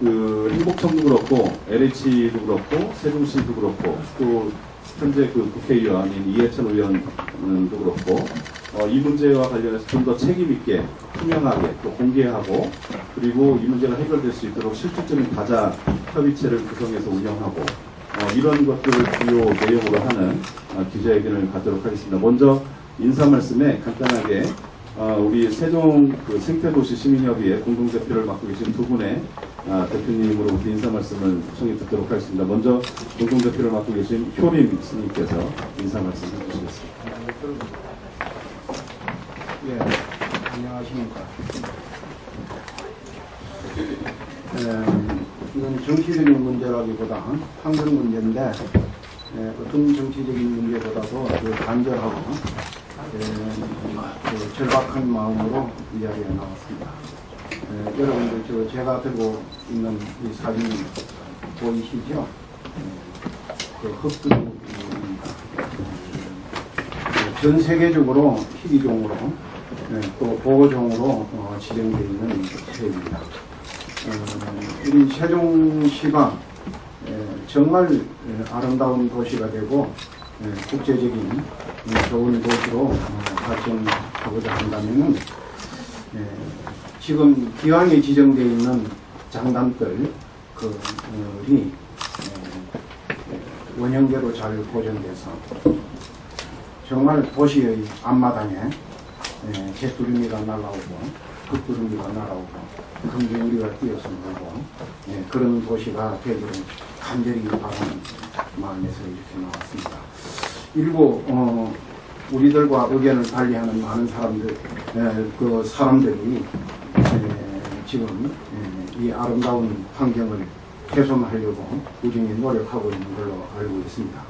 그 행복청도 그렇고 LH도 그렇고 세종시도 그렇고 또 현재 그 국회의원인 이해찬 의원도 그렇고 어, 이 문제와 관련해서 좀 더 책임 있게 투명하게 또 공개하고 그리고 이 문제가 해결될 수 있도록 실질적인 다자 협의체를 구성해서 운영하고 어, 이런 것들을 주요 내용으로 하는 어, 기자회견을 갖도록 하겠습니다. 먼저 인사 말씀에 간단하게 어, 우리 세종 그 생태도시 시민협의회 공동대표를 맡고 계신 두 분의 아, 대표님으로부터 인사 말씀을 청해 듣도록 하겠습니다. 먼저 공동대표를 맡고 계신 효림 스님께서 인사 말씀 해주시겠습니다. 예, 안녕하십니까. 에, 이건 정치적인 문제라기보다 환경 문제인데 에, 어떤 정치적인 문제보다도 그 간절하고 에, 그 절박한 마음으로 이 자리에 나왔습니다. 에, 여러분들 저 제가 들고 있는 이 사진 보이시죠? 에, 그 흑두입니다. 전 세계적으로 희귀종으로 예, 또 보호종으로 어, 지정되어 있는 새입니다. 어, 우리 세종시가 예, 정말 예, 아름다운 도시가 되고 예, 국제적인 예, 좋은 도시로 어, 발전하고자 한다면은 예, 지금 기왕에 지정되어 있는 장단들 그이 예, 원형대로 잘 보존돼서 정말 도시의 앞마당에 예, 개뚜루미가 날아오고 흙두루미가 날아오고 금개우리가 뛰어서 놀고 예, 그런 도시가 되기를 간절히 바라는 마음에서 이렇게 나왔습니다. 일부 어, 우리들과 의견을 달리하는 많은 사람들 예, 그 사람들이 예, 지금 예, 이 아름다운 환경을 훼손하려고 꾸준히 노력하고 있는 걸로 알고 있습니다.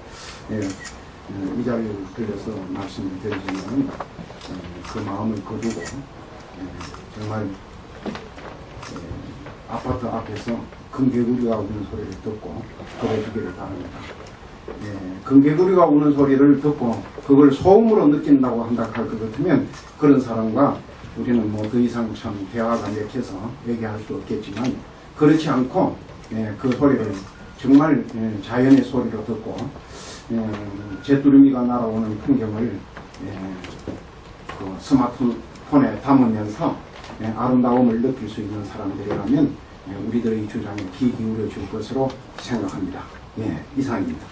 예, 어, 이 자리를 들려서 말씀을 드리지만 어, 그 마음을 거두고 예, 정말 예, 아파트 앞에서 금개구리가 우는 소리를 듣고 걸어주기를 바랍니다. 예, 금개구리가 우는 소리를 듣고 그걸 소음으로 느낀다고 한다 할 것 같으면 그런 사람과 우리는 뭐 더 이상 참 대화가 맥혀서 얘기할 수 없겠지만 그렇지 않고 예, 그 소리를 정말 예, 자연의 소리로 듣고 예, 제뚜루미가 날아오는 풍경을 예, 그 스마트폰에 담으면서 예, 아름다움을 느낄 수 있는 사람들이라면 예, 우리들의 주장에 귀 기울여 줄 것으로 생각합니다. 예, 이상입니다.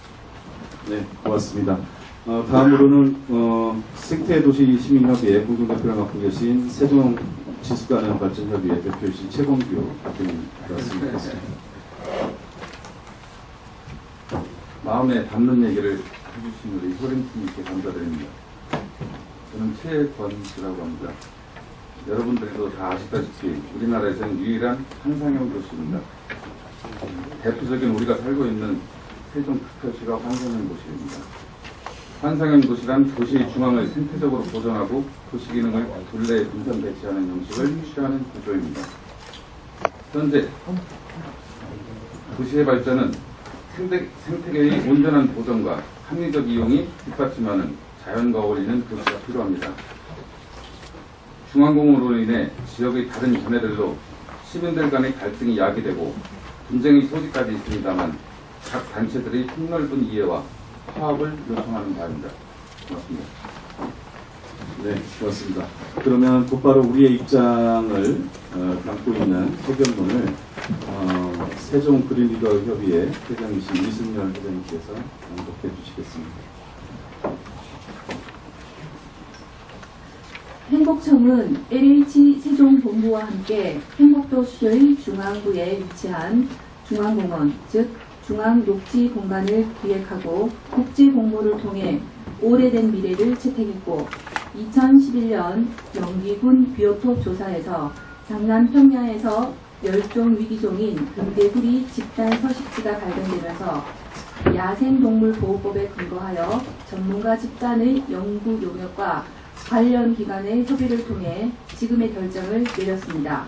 네, 고맙습니다. 어, 다음으로는 어, 생태도시 시민협의회 공동대표를 맡고 계신 세종 지수가능 발전협의회 대표이신 최범규 대표님 말씀드리겠습니다. 마음에 담는 얘기를 해주신 우리 효림팀님께 감사드립니다. 저는 최권수라고 합니다. 여러분들도 다 아시다시피 우리나라에서는 유일한 환상형 도시입니다. 대표적인 우리가 살고 있는 세종 특별시가 환상형 도시입니다. 환상형 도시란 도시의 중앙을 생태적으로 보존하고 도시 기능을 둘레에 분산 배치하는 형식을 취하는 구조입니다. 현재 도시의 발전은 생태, 생태계의 온전한 보존과 합리적 이용이 뒷받침하는 자연과 어울리는 도시가 필요합니다. 중앙공으로 인해 지역의 다른 견해들로 시민들 간의 갈등이 야기되고 분쟁의 소지까지 있습니다만 각 단체들의 폭넓은 이해와 화합을 요청하는 바입니다. 고맙습니다. 네, 고맙습니다. 그러면 곧바로 우리의 입장을 어, 담고 있는 소견문을 어, 세종 그린리더 협의회 회장이신 이승열 회장님께서 낭독해 주시겠습니다. 행복청은 LH 세종본부와 함께 행복도시의 중앙부에 위치한 중앙공원, 즉 중앙녹지 공간을 기획하고 국지 공모를 통해 오래된 미래를 채택했고 2011년 영기군 비오톱 조사에서 장남 평야에서 멸종 위기종인 금대구리 집단 서식지가 발견되면서 야생동물보호법에 근거하여 전문가 집단의 연구 용역과 관련 기관의 협의를 통해 지금의 결정을 내렸습니다.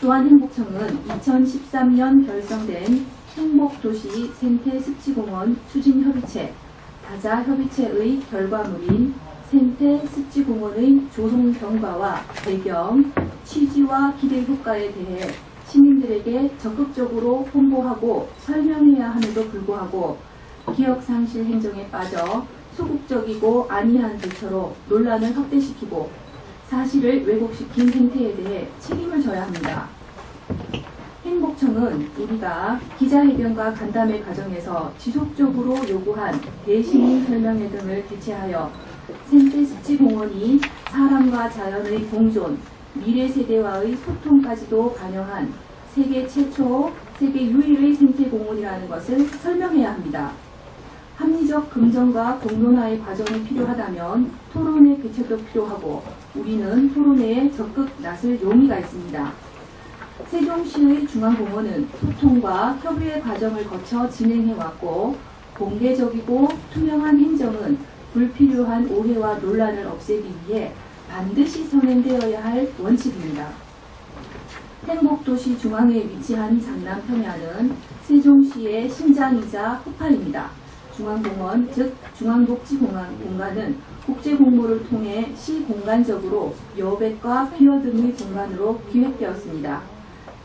또한 행복청은 2013년 결성된 행복도시 생태습지공원 추진협의체, 다자협의체의 결과물인 생태습지공원의 조성 경과와 배경, 취지와 기대 효과에 대해 시민들에게 적극적으로 홍보하고 설명해야 함에도 불구하고 기억상실 행정에 빠져 소극적이고 안이한 대처로 논란을 확대시키고 사실을 왜곡시킨 행태에 대해 책임을 져야 합니다. 행복청은 우리가 기자회견과 간담회 과정에서 지속적으로 요구한 대시민 설명회 등을 개최하여 생태습지공원이 사람과 자연의 공존, 미래 세대와의 소통까지도 반영한 세계 최초, 세계 유일의 생태공원이라는 것을 설명해야 합니다. 합리적 긍정과 공론화의 과정이 필요하다면 토론의 개최도 필요하고 우리는 토론회에 적극 나설 용의가 있습니다. 세종시의 중앙공원은 소통과 협의의 과정을 거쳐 진행해왔고 공개적이고 투명한 행정은 불필요한 오해와 논란을 없애기 위해 반드시 선행되어야 할 원칙입니다. 행복도시 중앙에 위치한 장남 평야는 세종시의 심장이자 후파입니다. 중앙공원, 즉 중앙독지공원 공간은 국제공모를 통해 시 공간적으로 여백과 피어 등의 공간으로 기획되었습니다.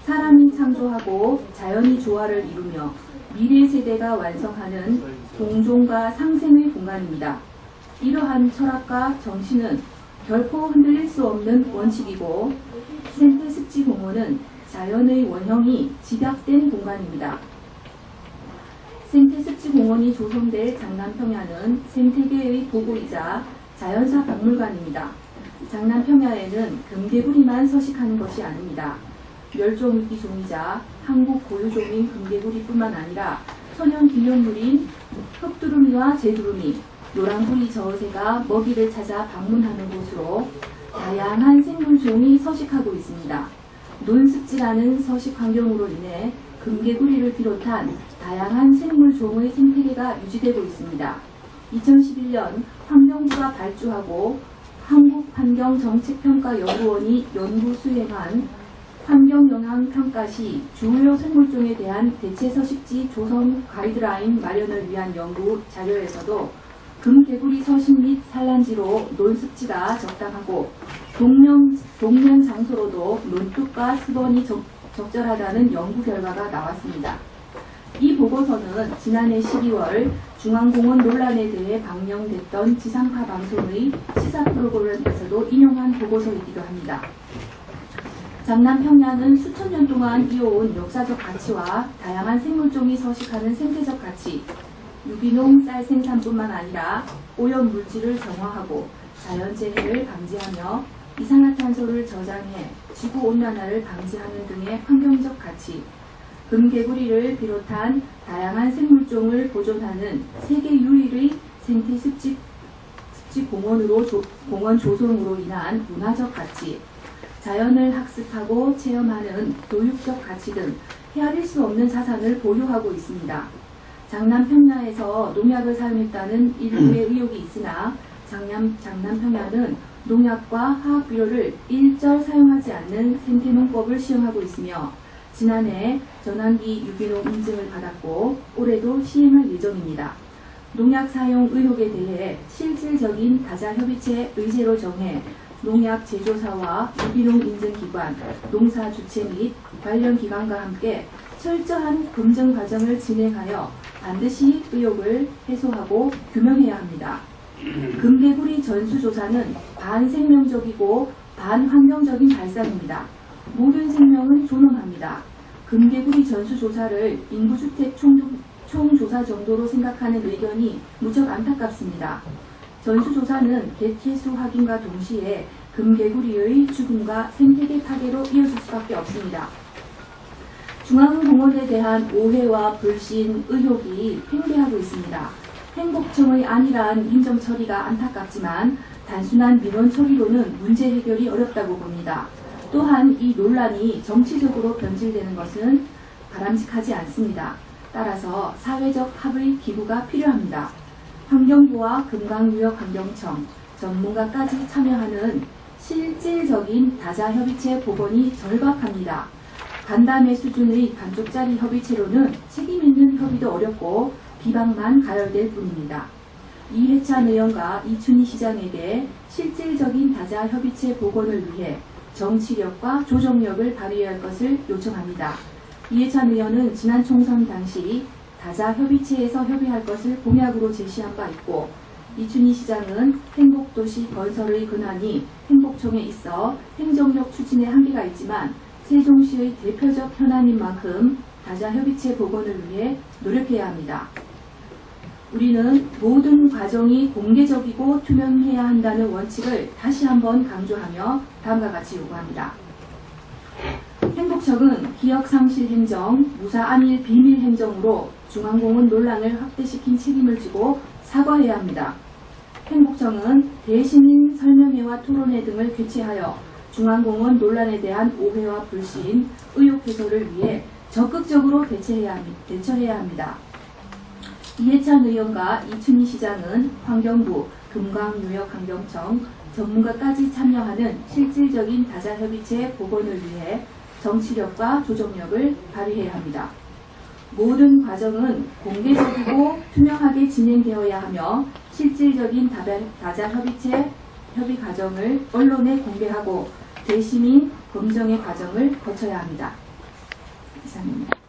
사람이 창조하고 자연이 조화를 이루며 미래 세대가 완성하는 공존과 상생의 공간입니다. 이러한 철학과 정신은 결코 흔들릴 수 없는 원칙이고 생태습지공원은 자연의 원형이 집약된 공간입니다. 생태습지 공원이 조성될 장남 평야는 생태계의 보고이자 자연사 박물관입니다. 장남 평야에는 금개구리만 서식하는 것이 아닙니다. 멸종위기 종이자 한국 고유종인 금개구리뿐만 아니라 천연 기념물인 흑두루미와 제두루미, 노랑구리 저어새가 먹이를 찾아 방문하는 곳으로 다양한 생물종이 서식하고 있습니다. 논습지라는 서식 환경으로 인해 금개구리를 비롯한 다양한 생물 종의 생태계가 유지되고 있습니다. 2011년 환경부가 발주하고 한국환경정책평가연구원이 연구 수행한 환경영향평가 시 주요 생물종에 대한 대체 서식지 조성 가이드라인 마련을 위한 연구 자료에서도 금개구리 서식 및 산란지로 논습지가 적당하고 동명, 동면 장소로도 논둑과 수번이 적, 적절하다는 연구 결과가 나왔습니다. 이 보고서는 지난해 12월 중앙공원 논란에 대해 방영됐던 지상파 방송의 시사 프로그램에서도 인용한 보고서이기도 합니다. 장남평야는 수천 년 동안 이어온 역사적 가치와 다양한 생물종이 서식하는 생태적 가치, 유기농 쌀 생산뿐만 아니라 오염 물질을 정화하고 자연재해를 방지하며 이산화탄소를 저장해 지구온난화를 방지하는 등의 환경적 가치, 금개구리를 비롯한 다양한 생물종을 보존하는 세계 유일의 생태 습지, 습지 공원으로 조- 공원 조성으로 인한 문화적 가치, 자연을 학습하고 체험하는 교육적 가치 등 헤아릴 수 없는 자산을 보유하고 있습니다. 장남 평야에서 농약을 사용했다는 일부의 의혹이 있으나 장남, 장남 평야는 농약과 화학비료를 일절 사용하지 않는 생태농법을 시행하고 있으며 지난해 전환기 유기농 인증을 받았고 올해도 시행할 예정입니다. 농약 사용 의혹에 대해 실질적인 다자협의체 의제로 정해 농약 제조사와 유기농 인증기관, 농사 주체 및 관련 기관과 함께 철저한 검증 과정을 진행하여 반드시 의혹을 해소하고 규명해야 합니다. 금개구리 전수조사는 반생명적이고 반환경적인 발상입니다. 모든 생명은 존엄합니다. 금개구리 전수조사를 인구주택 총, 총조사 정도로 생각하는 의견이 무척 안타깝습니다. 전수조사는 개체수 확인과 동시에 금개구리의 죽음과 생태계 파괴로 이어질 수밖에 없습니다. 중앙공원에 대한 오해와 불신, 의혹이 팽배하고 있습니다. 행복청의 안일한 인정 처리가 안타깝지만 단순한 민원 처리로는 문제 해결이 어렵다고 봅니다. 또한 이 논란이 정치적으로 변질되는 것은 바람직하지 않습니다. 따라서 사회적 합의 기구가 필요합니다. 환경부와 금강유역환경청, 전문가까지 참여하는 실질적인 다자협의체 복원이 절박합니다. 간담회 수준의 반쪽짜리 협의체로는 책임 있는 협의도 어렵고 비방만 가열될 뿐입니다. 이해찬 의원과 이춘희 시장에게 실질적인 다자협의체 복원을 위해 정치력과 조정력을 발휘해야 할 것을 요청합니다. 이해찬 의원은 지난 총선 당시 다자 협의체에서 협의할 것을 공약으로 제시한 바 있고 이춘희 시장은 행복도시 건설의 근원이 행복청에 있어 행정력 추진에 한계가 있지만 세종시의 대표적 현안인 만큼 다자 협의체 복원을 위해 노력해야 합니다. 우리는 모든 과정이 공개적이고 투명해야 한다는 원칙을 다시 한번 강조하며 다음과 같이 요구합니다. 행복청은 기억상실 행정, 무사 안일 비밀 행정으로 중앙공원 논란을 확대시킨 책임을 지고 사과해야 합니다. 행복청은 대신인 설명회와 토론회 등을 개최하여 중앙공원 논란에 대한 오해와 불신, 의혹 해소를 위해 적극적으로 대처해야 합니다. 이해찬 의원과 이춘희 시장은 환경부, 금강요역환경청 전문가까지 참여하는 실질적인 다자협의체 복원을 위해 정치력과 조정력을 발휘해야 합니다. 모든 과정은 공개적이고 투명하게 진행되어야 하며 실질적인 다자- 다자협의체 협의 과정을 언론에 공개하고 대시민 검증의 과정을 거쳐야 합니다. 이상입니다.